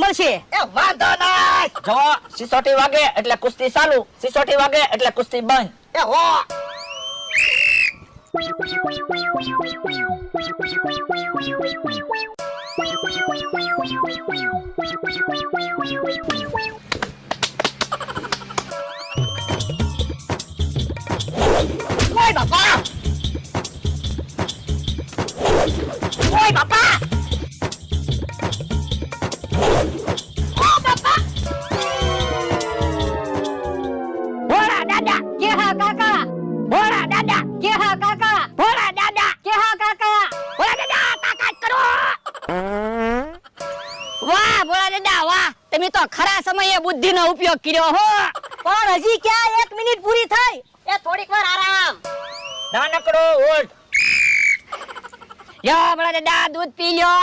મળશે. એ વાંધો નહીં જો સિસોટી વાગે એટલે કુસ્તી ચાલુ. સિસોટી વાગે એટલે કુસ્તી બંધ. એ હો. ઓય બાપા. ઓય બાપા. કે હા કાકા ભોળા દાદા કે હા કાકા ભોળા દાદા કે હા કાકા ભોળા દાદા તાકાત કરો વાહ ભોળા દાદા વાહ તમે તો ખરા સમયે બુદ્ધિનો ઉપયોગ કર્યો હો પણ હજી ક્યાં એક મિનિટ પૂરી થઈ એ થોડીક વાર આરામ નાનકડો ઉઠ યો ભોળા દાદા દૂધ પી લ્યો